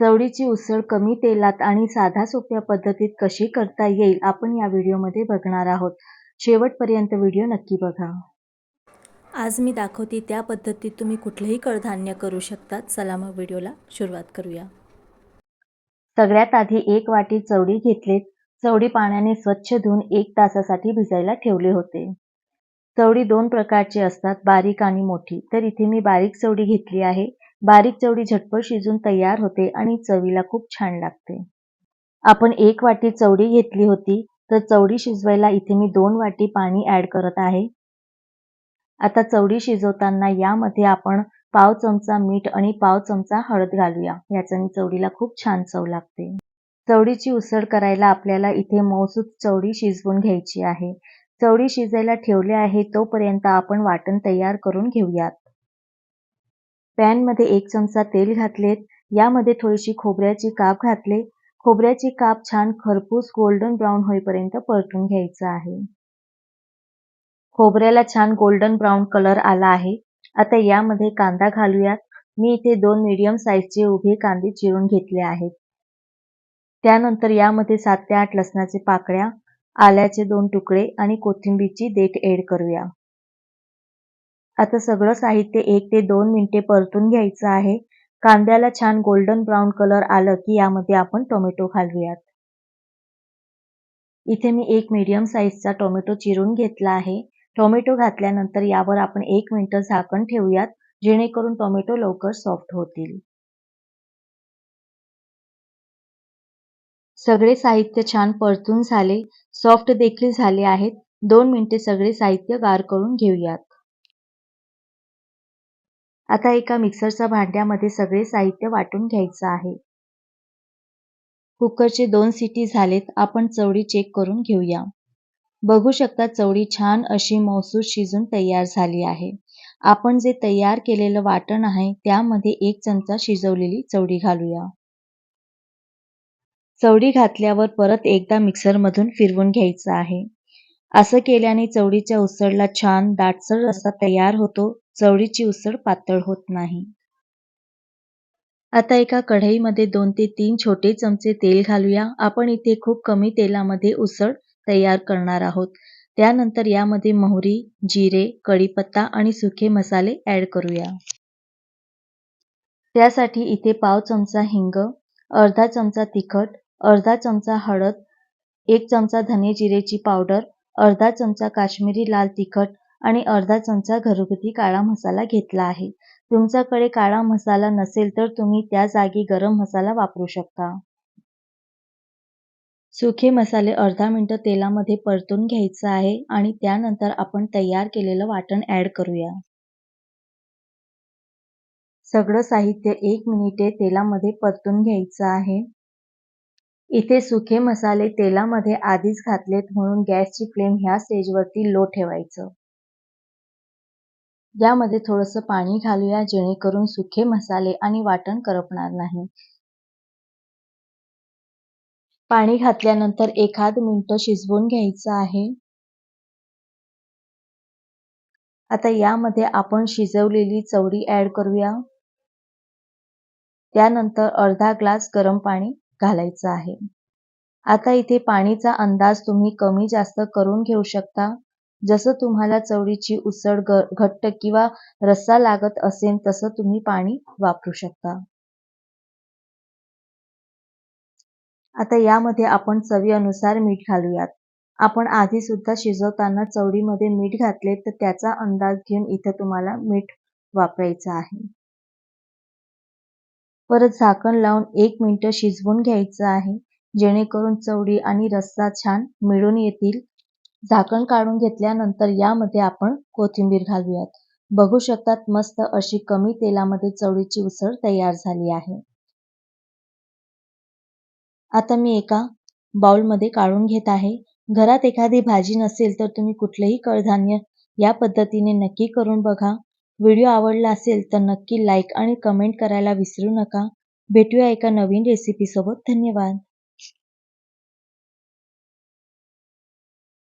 चवळीची उसळ कमी तेलात आणि साध्या सोप्या पद्धतीत कशी करता येईल आपण या व्हिडिओमध्ये बघणार आहोत. शेवटपर्यंत व्हिडिओ नक्की बघा. आज मी दाखवते त्या पद्धतीत तुम्ही कुठलंही कडधान्य करू शकता चला मग व्हिडिओला सुरुवात करूया. सगळ्यात आधी एक वाटी चवळी घेतलीत चवळी पाण्याने स्वच्छ धुवून एक तासासाठी भिजायला ठेवले होते. चवळी दोन प्रकारची असतात बारीक आणि मोठी. तर इथे मी बारीक चवळी घेतली आहे. बारीक चवळी झटपट शिजून तयार होते आणि चवीला खूप छान लागते. आपण एक वाटी चवडी घेतली होती तर चवळी शिजवायला इथे मी दोन वाटी पाणी ऍड करत आहे. आता चवळी शिजवताना यामध्ये आपण पाव चमचा मीठ आणि पाव चमचा हळद घालूया याच्याने चवळीला खूप छान चव लागते. चवळीची उसळ करायला आपल्याला इथे मौसूद चवळी शिजवून घ्यायची आहे. चवळी शिजायला ठेवले आहे तोपर्यंत आपण वाटण तयार करून घेऊयात. पॅनमध्ये एक चमचा तेल घातलेत. यामध्ये थोडीशी खोबऱ्याची काप घातले. खोबऱ्याची काप छान खरपूस गोल्डन ब्राऊन होईपर्यंत परतून घ्यायचं आहे. खोबऱ्याला छान गोल्डन ब्राऊन कलर आला आहे. आता यामध्ये कांदा घालूयात. मी इथे दोन मीडियम साईजचे उभे कांदे चिरून घेतले आहेत. त्यानंतर यामध्ये सात ते आठ लसणाचे पाकळ्या आल्याचे दोन तुकडे आणि कोथिंबीरची देठ एड करूया. आता सगळं साहित्य एक ते दोन मिनिटे परतून घ्यायचं आहे. कांद्याला छान गोल्डन ब्राऊन कलर आलं की यामध्ये आपण टोमॅटो घालूयात. इथे मी एक मीडियम साईजचा टोमॅटो चिरून घेतला आहे. टोमॅटो घातल्यानंतर यावर आपण एक मिनिटं झाकण ठेवूयात जेणेकरून टोमॅटो लवकर सॉफ्ट होतील. सगळे साहित्य छान परतून झाले सॉफ्ट देखील झाले आहेत. दोन मिनिटे सगळे साहित्य गार करून घेऊयात. आता एका मिक्सरच्या भांड्यामध्ये सगळे साहित्य वाटून घ्यायचं आहे. कुकरचे दोन सिटी झालेत आपण चवळी चेक करून घेऊया. बघू शकता चवळी छान अशी मौसूद शिजून तयार झाली आहे. आपण जे तयार केलेलं वाटण आहे त्यामध्ये एक चमचा शिजवलेली चवडी घालूया. चवडी घातल्यावर परत एकदा मिक्सरमधून फिरवून घ्यायचं आहे. असं केल्याने चवडीच्या उसळला छान दाटसर रस्सा तयार होतो चवळीची उसळ पातळ होत नाही. आता एका कढईमध्ये दोन ते तीन छोटे चमचे तेल घालूया. आपण इथे खूप कमी तेलामध्ये उसळ तयार करणार आहोत. त्यानंतर यामध्ये मोहरी जिरे कढीपत्ता आणि सुखे मसाले ऍड करूया. त्यासाठी इथे पाव चमचा हिंग अर्धा चमचा तिखट अर्धा चमचा हळद एक चमचा धने जिरेची पावडर अर्धा चमचा काश्मीरी लाल तिखट आणि अर्धा चमचा घरगुती काळा मसाला घेतला आहे. तुमच्याकडे काळा मसाला नसेल तर तुम्ही त्या जागी गरम मसाला वापरू शकता. सुखे मसाले अर्धा मिनटं तेलामध्ये परतून घ्यायचं आहे आणि त्यानंतर आपण तयार केलेलं वाटण ऍड करूया. सगळं साहित्य एक मिनिटे तेलामध्ये परतून घ्यायचं आहे. इथे सुखे मसाले तेलामध्ये आधीच घातलेत म्हणून गॅसची फ्लेम ह्या स्टेजवरती लो ठेवायचं. यामध्ये थोडंसं पाणी घालूया जेणेकरून सुखे मसाले आणि वाटण करपणार नाही. पाणी घातल्यानंतर एखाद मिनिट शिजवून घ्यायचं आहे. आता यामध्ये आपण शिजवलेली चवडी ऍड करूया. त्यानंतर अर्धा ग्लास गरम पाणी घालायचं आहे. आता इथे पाणीचा अंदाज तुम्ही कमी जास्त करून घेऊ शकता. जसं तुम्हाला चवळीची उसळ घट्ट किंवा रस्सा लागत असेल तसं तुम्ही पाणी वापरू शकता. आता यामध्ये आपण चवीनुसार मीठ घालूयात. आपण आधी सुद्धा शिजवताना चवळीमध्ये मीठ घातले तर त्याचा अंदाज घेऊन इथं तुम्हाला मीठ वापरायचं आहे. परत झाकण लावून एक मिनिट शिजवून घ्यायचं आहे जेणेकरून चवळी आणि रस्सा छान मिळून येतील. झाकण काढून घेतल्यानंतर यामध्ये आपण कोथिंबीर घालूयात. बघू शकतात मस्त अशी कमी तेलामध्ये चवळीची उसळ तयार झाली आहे. आता मी एका बाउलमध्ये काढून घेत आहे. घरात एखादी भाजी नसेल तर तुम्ही कुठलंही कडधान्य या पद्धतीने नक्की करून बघा. व्हिडिओ आवडला असेल तर नक्की लाईक आणि कमेंट करायला विसरू नका. भेटूया एका नवीन रेसिपीसोबत धन्यवाद.